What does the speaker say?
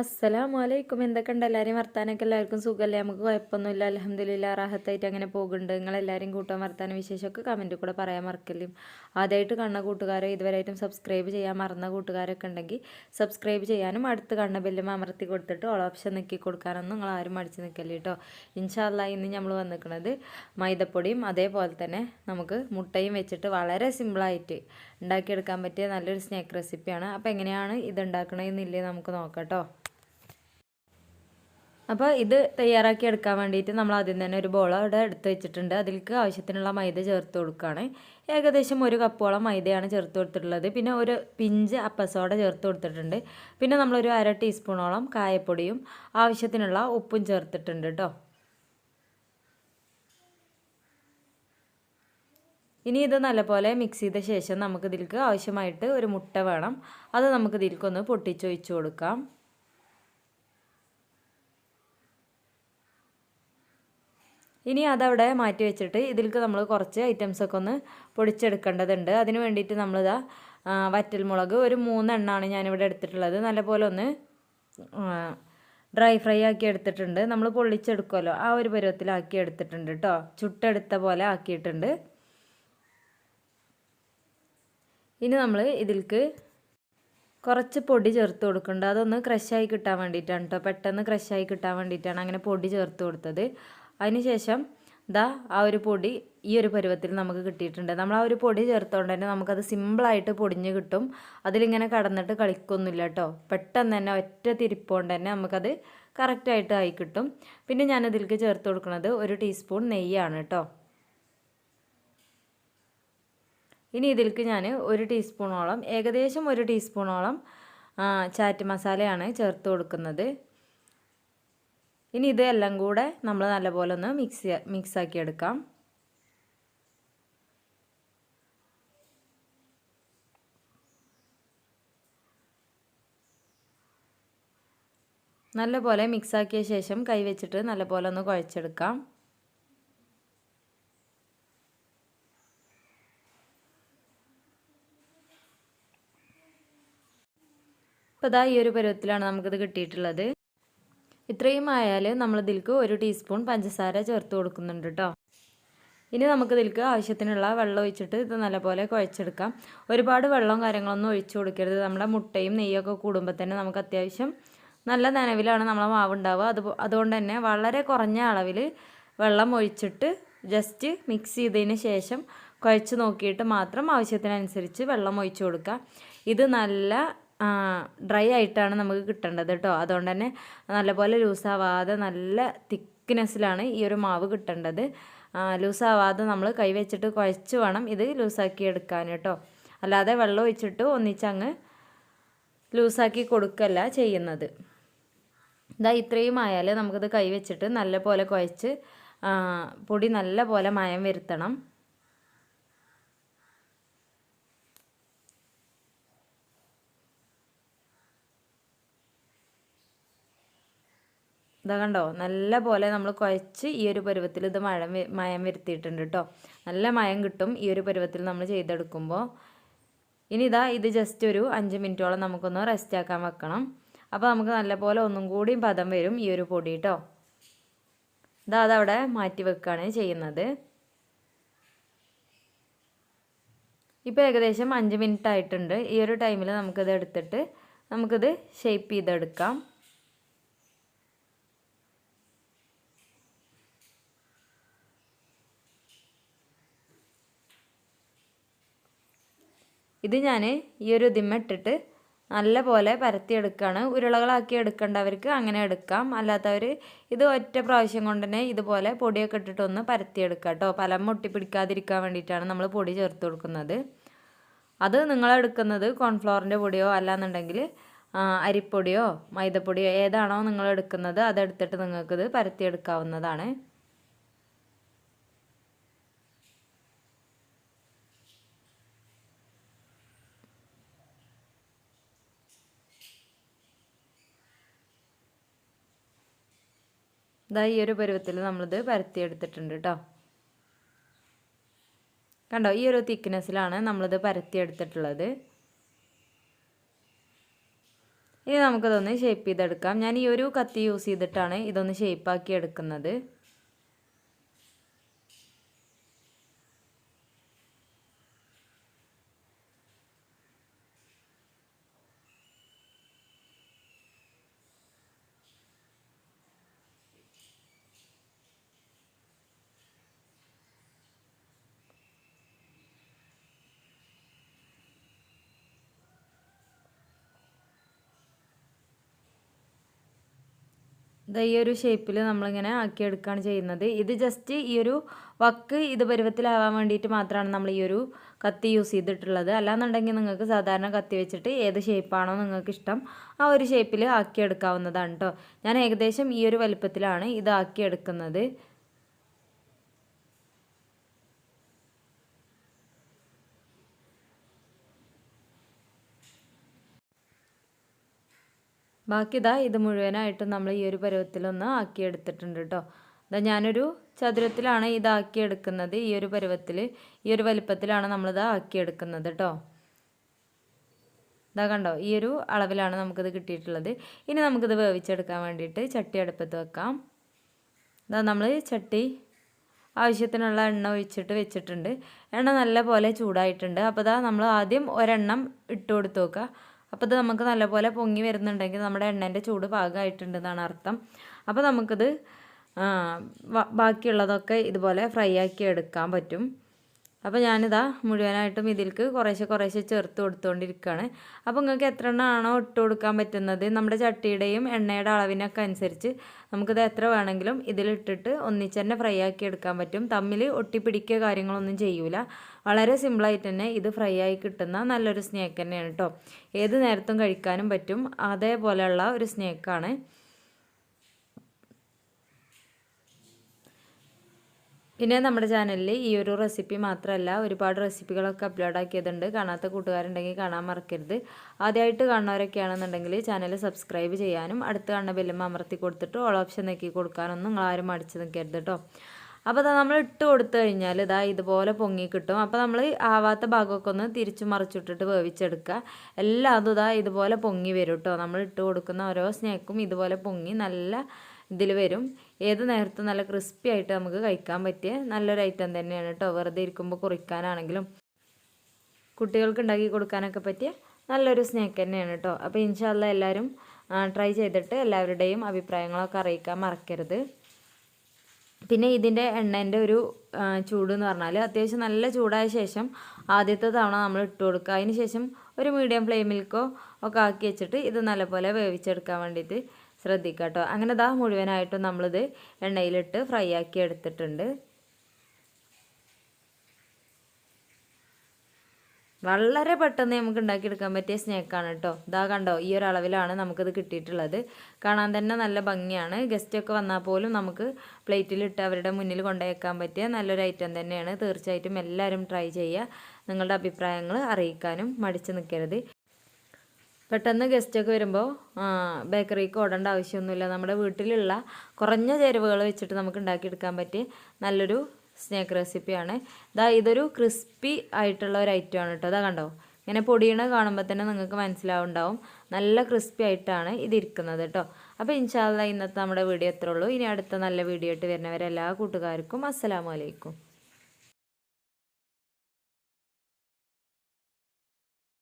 അസ്സലാമു അലൈക്കും എന്തൊക്കെയുണ്ട്? എല്ലാവരെയും വർത്താനൊക്കെ എല്ലാവർക്കും സുഖമല്ലേ നമുക്ക് കുഴപ്പമൊന്നുമില്ല. അലഹമ്മദില്ല റാഹത്തായിട്ട് അങ്ങനെ പോകുന്നുണ്ട്. നിങ്ങളെല്ലാവരും കൂട്ടാൻ വർത്താന വിശേഷമൊക്കെ കമന്റിൽ കൂടെ പറയാൻ മറക്കല്ലേ. ആദ്യമായിട്ട് കണ്ണ കൂട്ടുകാരോ ഇതുവരെയായിട്ടും സബ്സ്ക്രൈബ് ചെയ്യാൻ മറന്ന കൂട്ടുകാരൊക്കെ ഉണ്ടെങ്കിൽ സബ്സ്ക്രൈബ് ചെയ്യാനും അടുത്ത് കണ്ണ ബെല്ലും അമർത്തി കൊടുത്തിട്ട് ഓൾ ഓപ്ഷൻ നിൽക്കി കൊടുക്കാനൊന്നും നിങ്ങൾ ആരും മടിച്ച് നിൽക്കല്ലേ കേട്ടോ ഇൻഷാല്ല ഇന്ന് നമ്മൾ വന്നിരിക്കുന്നത് മൈദപ്പൊടിയും അതേപോലെ തന്നെ നമുക്ക് മുട്ടയും വെച്ചിട്ട് വളരെ സിമ്പിളായിട്ട് ഉണ്ടാക്കിയെടുക്കാൻ പറ്റിയ നല്ലൊരു സ്നാക്ക് റെസിപ്പിയാണ് അപ്പോൾ എങ്ങനെയാണ് ഇത് ഉണ്ടാക്കണമെന്നില്ലേ നമുക്ക് നോക്കാം കേട്ടോ അപ്പോൾ ഇത് തയ്യാറാക്കി എടുക്കാൻ വേണ്ടിയിട്ട് നമ്മൾ ആദ്യം തന്നെ ഒരു ബോൾ അവിടെ എടുത്ത് വെച്ചിട്ടുണ്ട്. അതിലേക്ക് ആവശ്യത്തിനുള്ള മൈദ ചേർത്ത് കൊടുക്കുകയാണ്. ഏകദേശം ഒരു കപ്പോളം മൈദയാണ് ചേർത്ത് കൊടുത്തിട്ടുള്ളത്. പിന്നെ ഒരു പിഞ്ച് അപ്പസോട ചേർത്ത് കൊടുത്തിട്ടുണ്ട്. പിന്നെ നമ്മളൊരു അര ടീസ്പൂണോളം കായപ്പൊടിയും ആവശ്യത്തിനുള്ള ഉപ്പും ചേർത്തിട്ടുണ്ട് കേട്ടോ ഇനി ഇത് നല്ലപോലെ മിക്സ് ചെയ്ത ശേഷം നമുക്കിതിലേക്ക് ആവശ്യമായിട്ട് ഒരു മുട്ട വേണം. അത് നമുക്കിതിലേക്കൊന്ന് പൊട്ടിച്ചൊഴിച്ചു കൊടുക്കാം. ഇനി അതവിടെ മാറ്റി വെച്ചിട്ട് ഇതിലേക്ക് നമ്മൾ കുറച്ച് ഐറ്റംസൊക്കെ ഒന്ന് പൊടിച്ചെടുക്കേണ്ടതുണ്ട്. അതിന് വേണ്ടിയിട്ട് നമ്മളിതാ വറ്റൽമുളക് ഒരു മൂന്നെണ്ണമാണ് ഞാനിവിടെ എടുത്തിട്ടുള്ളത്. നല്ലപോലെ ഒന്ന് ഡ്രൈ ഫ്രൈ ആക്കി എടുത്തിട്ടുണ്ട്. നമ്മൾ പൊള്ളിച്ചെടുക്കുമല്ലോ ആ ഒരു പരുവത്തിലാക്കി എടുത്തിട്ടുണ്ട് കേട്ടോ ചുട്ടെടുത്ത പോലെ ആക്കിയിട്ടുണ്ട്. ഇനി നമ്മൾ ഇതിൽക്ക് കുറച്ച് പൊടി ചേർത്ത് കൊടുക്കുന്നുണ്ട്. അതൊന്ന് ക്രഷായി കിട്ടാൻ വേണ്ടിയിട്ടാണ് കേട്ടോ പെട്ടെന്ന് ക്രഷായി കിട്ടാൻ വേണ്ടിയിട്ടാണ് അങ്ങനെ പൊടി ചേർത്ത് കൊടുത്തത്. അതിനുശേഷം ദാ ആ ഒരു പൊടി ഈ ഒരു പരുവത്തിൽ നമുക്ക് കിട്ടിയിട്ടുണ്ട്. നമ്മൾ ആ ഒരു പൊടി ചേർത്തുകൊണ്ട് തന്നെ നമുക്കത് സിമ്പിളായിട്ട് പൊടിഞ്ഞ് കിട്ടും. അതിലിങ്ങനെ കടന്നിട്ട് കളിക്കൊന്നുമില്ല കേട്ടോ പെട്ടെന്ന് തന്നെ ഒറ്റ തിരിപ്പോണ്ട് തന്നെ നമുക്കത് കറക്റ്റായിട്ട് ആയി കിട്ടും. പിന്നെ ഞാനതിലേക്ക് ചേർത്ത് കൊടുക്കുന്നത് ഒരു ടീസ്പൂൺ നെയ്യാണ് കേട്ടോ ഇനി ഇതിലേക്ക് ഞാൻ ഒരു ടീസ്പൂണോളം ഏകദേശം ഒരു ടീസ്പൂണോളം ചാറ്റ് മസാലയാണ് ചേർത്ത് കൊടുക്കുന്നത്. ഇനി ഇതെല്ലാം കൂടെ നമ്മൾ നല്ലപോലെ ഒന്ന് മിക്സ് മിക്സാക്കി എടുക്കാം. നല്ലപോലെ മിക്സാക്കിയ ശേഷം കൈവച്ചിട്ട് നല്ലപോലെ ഒന്ന് കുഴച്ചെടുക്കാം. അപ്പോൾ ഇതാ ഈ ഒരു പരുവത്തിലാണ് നമുക്കിത് കിട്ടിയിട്ടുള്ളത്. ഇത്രയും ആയാൽ ഇതിൽക്ക് ഒരു ടീസ്പൂൺ പഞ്ചസാര ചേർത്ത് കൊടുക്കുന്നുണ്ട് കേട്ടോ ഇനി നമുക്ക് ഇതിൽക്ക് ആവശ്യത്തിനുള്ള വെള്ളം ഒഴിച്ചിട്ട് ഇത് നല്ലപോലെ കുഴച്ചെടുക്കാം. ഒരുപാട് വെള്ളവും കാര്യങ്ങളൊന്നും ഒഴിച്ചു കൊടുക്കരുത്. നമ്മുടെ മുട്ടയും നെയ്യൊക്കെ കൂടുമ്പോൾ തന്നെ നമുക്ക് അത്യാവശ്യം നല്ല നനവിലാണ് നമ്മളെ മാവ് ഉണ്ടാവുക അത് അതുകൊണ്ട് തന്നെ വളരെ കുറഞ്ഞ അളവിൽ വെള്ളം ഒഴിച്ചിട്ട് ജസ്റ്റ് മിക്സ് ചെയ്തതിന് ശേഷം കുഴച്ച് നോക്കിയിട്ട് മാത്രം ആവശ്യത്തിനനുസരിച്ച് വെള്ളം ഒഴിച്ചു കൊടുക്കുക. ഇത് നല്ല ഡ്രൈ ആയിട്ടാണ് നമുക്ക് കിട്ടേണ്ടത് കേട്ടോ. അതുകൊണ്ട് തന്നെ നല്ലപോലെ ലൂസാവാതെ നല്ല തിക്നെസ്സിലാണ് ഈ ഒരു മാവ് കിട്ടേണ്ടത്. ലൂസാവാതെ നമ്മൾ കൈവച്ചിട്ട് കുഴച്ച് വേണം ഇത് ലൂസാക്കി എടുക്കാൻ കേട്ടോ. അല്ലാതെ വെള്ളം ഒഴിച്ചിട്ട് ഒന്നിച്ചങ്ങ് ലൂസാക്കി കൊടുക്കല്ല ചെയ്യുന്നത്. ഇതാ ഇത്രയും ആയാൽ നമുക്കിത് കൈവച്ചിട്ട് നല്ല പോലെ കുഴച്ച് പൊടി നല്ല പോലെ മയം വരുത്തണം. ഇതാ കണ്ടോ? നല്ല പോലെ നമ്മൾ കുഴച്ച് ഈ ഒരു പരുവത്തിൽ ഇത് മഴ മയം വരുത്തിയിട്ടുണ്ട് കേട്ടോ. നല്ല മയം കിട്ടും ഈ ഒരു പരുവത്തിൽ നമ്മൾ ചെയ്തെടുക്കുമ്പോൾ ഇനി ഇതാ ഇത് ജസ്റ്റ് ഒരു അഞ്ച് മിനിറ്റോളം നമുക്കൊന്ന് റെസ്റ്റ് ആക്കാൻ വെക്കണം. അപ്പോൾ നമുക്ക് നല്ലപോലെ ഒന്നും കൂടിയും പദം വരും ഈ ഒരു പൊടി കേട്ടോ. ഇതാ അതവിടെ മാറ്റി വെക്കുകയാണ് ചെയ്യുന്നത്. ഇപ്പോൾ ഏകദേശം അഞ്ച് മിനിറ്റ് ആയിട്ടുണ്ട്. ഈ ഒരു ടൈമിൽ നമുക്കിത് എടുത്തിട്ട് നമുക്കിത് ഷേപ്പ് ചെയ്തെടുക്കാം. ഇത് ഞാൻ ഈ ഒരു ഇതിമ്മ ഇട്ടിട്ട് നല്ല പോലെ പരത്തിയെടുക്കുകയാണ് ഉരുളകളാക്കി എടുക്കേണ്ടവർക്ക് അങ്ങനെ എടുക്കാം. അല്ലാത്തവർ ഇത് ഒറ്റ പ്രാവശ്യം കൊണ്ട് തന്നെ ഇതുപോലെ പൊടിയൊക്കെ ഇട്ടിട്ടൊന്ന് പരത്തിയെടുക്കുക കേട്ടോ. പലം മുട്ടിപ്പിടിക്കാതിരിക്കാൻ വേണ്ടിയിട്ടാണ് നമ്മൾ പൊടി ചേർത്ത് കൊടുക്കുന്നത്. അത് നിങ്ങളെടുക്കുന്നത് കോൺഫ്ലവറിന്റെ പൊടിയോ അല്ലാന്നുണ്ടെങ്കിൽ അരിപ്പൊടിയോ മൈദപ്പൊടിയോ ഏതാണോ നിങ്ങൾ എടുക്കുന്നത് അതെടുത്തിട്ട് നിങ്ങൾക്കിത് പരത്തിയെടുക്കാവുന്നതാണ്. ഇതാ ഈ ഒരു പരുവത്തിൽ നമ്മളിത് പരത്തിയെടുത്തിട്ടുണ്ട് കേട്ടോ കണ്ടോ ഈ ഒരു തിക്നെസ്സിലാണ് നമ്മളിത് പരത്തിയെടുത്തിട്ടുള്ളത്. ഇനി നമുക്കിതൊന്ന് ഷേപ്പ് ചെയ്തെടുക്കാം. ഞാൻ ഈ ഒരു കത്തി യൂസ് ചെയ്തിട്ടാണ് ഇതൊന്ന് ഷേപ്പാക്കി എടുക്കുന്നത്. ഈ ഒരു ഷേപ്പിൽ നമ്മളിങ്ങനെ ആക്കിയെടുക്കുകയാണ് ചെയ്യുന്നത്. ഇത് ജസ്റ്റ് ഈ ഒരു വക്ക് ഇത് പരുവത്തിലാവാൻ വേണ്ടിയിട്ട് മാത്രമാണ് നമ്മൾ ഈ ഒരു കത്തി യൂസ് ചെയ്തിട്ടുള്ളത്. അല്ലാന്നുണ്ടെങ്കിൽ നിങ്ങൾക്ക് സാധാരണ കത്തി വെച്ചിട്ട് ഏത് ഷേപ്പാണോ നിങ്ങൾക്ക് ഇഷ്ടം ആ ഒരു ഷേപ്പിൽ ആക്കിയെടുക്കാവുന്നതാണ് കേട്ടോ ഞാൻ ഏകദേശം ഈ ഒരു വലുപ്പത്തിലാണ് ഇത് ആക്കിയെടുക്കുന്നത്. ബാക്കി ഇതാ ഇത് മുഴുവനായിട്ടും നമ്മൾ ഈ ഒരു പരുവത്തിലൊന്ന് ആക്കിയെടുത്തിട്ടുണ്ട് കേട്ടോ ഇതാ ഞാനൊരു ചതുരത്തിലാണ് ഇതാക്കിയെടുക്കുന്നത് ഈ ഒരു പരുവത്തിൽ ഈ ഒരു വലിപ്പത്തിലാണ് നമ്മളിത് ആക്കിയെടുക്കുന്നത് കേട്ടോ ഇതാ കണ്ടോ ഈ ഒരു അളവിലാണ് നമുക്കിത് കിട്ടിയിട്ടുള്ളത്. ഇനി നമുക്കിത് വേവിച്ചെടുക്കാൻ വേണ്ടിയിട്ട് ചട്ടി അടുപ്പത്ത് വെക്കാം. ഇതാ നമ്മൾ ചട്ടി ആവശ്യത്തിനുള്ള എണ്ണ ഒഴിച്ചിട്ട് വെച്ചിട്ടുണ്ട്. എണ്ണ നല്ല പോലെ ചൂടായിട്ടുണ്ട്. അപ്പോൾ ഇതാ നമ്മൾ ആദ്യം ഒരെണ്ണം ഇട്ട് കൊടുത്ത് നോക്കുക. അപ്പോൾ ഇത് നമുക്ക് നല്ലപോലെ പൊങ്ങി വരുന്നുണ്ടെങ്കിൽ നമ്മുടെ എണ്ണേന്റെ ചൂട് പാകമായിട്ടുണ്ടെന്നാണ് അർത്ഥം. അപ്പോൾ നമുക്കിത് ബാക്കിയുള്ളതൊക്കെ ഇതുപോലെ ഫ്രൈ ആക്കി എടുക്കാൻ പറ്റും. അപ്പോൾ ഞാനിതാ മുഴുവനായിട്ടും ഇതിലേക്ക് കുറേശ്ശെ കുറേശ്ശെ ചേർത്ത് കൊടുത്തുകൊണ്ടിരിക്കുകയാണ് അപ്പോൾ നിങ്ങൾക്ക് എത്ര എണ്ണമാണോ ഇട്ട് കൊടുക്കാൻ പറ്റുന്നത്? നമ്മുടെ ചട്ടിയുടെയും എണ്ണയുടെ അളവിനൊക്കെ അനുസരിച്ച് നമുക്കിത് എത്ര വേണമെങ്കിലും ഇതിലിട്ടിട്ട് ഒന്നിച്ച് തന്നെ ഫ്രൈ ആക്കി എടുക്കാൻ പറ്റും. തമ്മിൽ ഒട്ടിപ്പിടിക്കുക കാര്യങ്ങളൊന്നും ചെയ്യൂല. വളരെ സിമ്പിളായിട്ട് തന്നെ ഇത് ഫ്രൈ ആയി കിട്ടുന്ന നല്ലൊരു സ്നേക്ക് തന്നെയാണ് കേട്ടോ ഏത് നേരത്തും കഴിക്കാനും പറ്റും. അതേപോലെയുള്ള ഒരു സ്നേക്കാണ്. പിന്നെ നമ്മുടെ ചാനലിൽ ഈ ഒരു റെസിപ്പി മാത്രമല്ല ഒരുപാട് റെസിപ്പികളൊക്കെ അപ്ലോഡ് ആക്കിയതുണ്ട്. കാണാത്ത കൂട്ടുകാരുണ്ടെങ്കിൽ കാണാൻ മറക്കരുത്. ആദ്യമായിട്ട് കാണുന്നവരൊക്കെയാണെന്നുണ്ടെങ്കിൽ ചാനൽ സബ്സ്ക്രൈബ് ചെയ്യാനും അടുത്ത് കാണുന്ന ബെല്ലുമ്മ അമർത്തി കൊടുത്തിട്ട് ഓൾ ഓപ്ഷൻ നോക്കി കൊടുക്കാനൊന്നും നിങ്ങൾ ആരും മടിച്ച് നിൽക്കരുത് കേട്ടോ അപ്പോൾ നമ്മൾ ഇട്ട് കൊടുത്തു കഴിഞ്ഞാൽ ഇതാ ഇതുപോലെ പൊങ്ങി കിട്ടും. അപ്പോൾ നമ്മൾ ആവാത്ത ഭാഗമൊക്കെ ഒന്ന് തിരിച്ചു മറിച്ചിട്ടിട്ട് വേവിച്ചെടുക്കുക. എല്ലാം അതും ഇതാ ഇതുപോലെ പൊങ്ങി വരും കേട്ടോ നമ്മൾ ഇട്ട് കൊടുക്കുന്ന ഓരോ സ്നേക്കും ഇതുപോലെ പൊങ്ങി നല്ല ഇതിൽ വരും. ഏത് നേരത്തും നല്ല ക്രിസ്പി ആയിട്ട് നമുക്ക് കഴിക്കാൻ പറ്റിയ നല്ലൊരു ഐറ്റം തന്നെയാണ് കേട്ടോ വെറുതെ ഇരിക്കുമ്പോൾ കുറിക്കാനാണെങ്കിലും കുട്ടികൾക്ക് ഉണ്ടാക്കി കൊടുക്കാനൊക്കെ പറ്റിയ നല്ലൊരു സ്നാക്ക് തന്നെയാണ് കേട്ടോ അപ്പോൾ ഇൻഷാല്ല എല്ലാവരും ട്രൈ ചെയ്തിട്ട് എല്ലാവരുടെയും അഭിപ്രായങ്ങളൊക്കെ അറിയിക്കാൻ മറക്കരുത്. പിന്നെ ഇതിന്റെ എണ്ണേന്റെ ഒരു ചൂട് എന്ന് പറഞ്ഞാൽ അത്യാവശ്യം നല്ല ചൂടായ ശേഷം ആദ്യത്തെ തവണ നമ്മൾ ഇട്ട് കൊടുക്കുക. അതിന് ശേഷം ഒരു മീഡിയം ഫ്ലെയിമിൽക്കോ ഒക്കെ ആക്കി വെച്ചിട്ട് ഇത് നല്ലപോലെ വേവിച്ചെടുക്കാൻ വേണ്ടിയിട്ട് ശ്രദ്ധിക്കുക കേട്ടോ അങ്ങനെ ദാ മുഴുവനായിട്ടും നമ്മളിത് എണ്ണയിലിട്ട് ഫ്രൈ ആക്കി എടുത്തിട്ടുണ്ട്. വളരെ പെട്ടെന്ന് നമുക്ക് ഉണ്ടാക്കിയെടുക്കാൻ പറ്റിയ സ്നേക്കാണ് കേട്ടോ ഇതാ കണ്ടോ ഈ ഒരു അളവിലാണ് നമുക്കിത് കിട്ടിയിട്ടുള്ളത്. കാണാൻ തന്നെ നല്ല ഭംഗിയാണ്. ഗസ്റ്റൊക്കെ വന്നാൽ പോലും നമുക്ക് പ്ലേറ്റിലിട്ട് അവരുടെ മുന്നിൽ കൊണ്ടുവയ്ക്കാൻ പറ്റിയ നല്ലൊരു ഐറ്റം തന്നെയാണ്. തീർച്ചയായിട്ടും എല്ലാവരും ട്രൈ ചെയ്യുക. നിങ്ങളുടെ അഭിപ്രായങ്ങൾ അറിയിക്കാനും മടിച്ചു നിൽക്കരുത്. പെട്ടെന്ന് ഗസ്റ്റൊക്കെ വരുമ്പോൾ ബേക്കറിക്ക് ഓടേണ്ട ആവശ്യമൊന്നുമില്ല. നമ്മുടെ വീട്ടിലുള്ള കുറഞ്ഞ ചേരുവകൾ വെച്ചിട്ട് നമുക്ക് ഉണ്ടാക്കിയെടുക്കാൻ പറ്റിയ നല്ലൊരു സ്നാക്ക് റെസിപ്പിയാണ് ഇതാ ഇതൊരു ക്രിസ്പി ആയിട്ടുള്ള ഒരു ഐറ്റം ആണ് കേട്ടോ. അതാ കണ്ടോ? ഇങ്ങനെ പൊടിയണ കാണുമ്പോൾ തന്നെ നിങ്ങൾക്ക് മനസ്സിലാവുണ്ടാവും. നല്ല ക്രിസ്പി ആയിട്ടാണ് ഇതിരിക്കുന്നത് കേട്ടോ. അപ്പോൾ ഇൻഷാല്ല ഇന്നത്തെ നമ്മുടെ വീഡിയോ എത്ര ഉള്ളൂ. ഇനി അടുത്ത നല്ല വീഡിയോ ആയിട്ട് വരുന്നവരെല്ലാ കൂട്ടുകാർക്കും അസ്സലാമലൈക്കും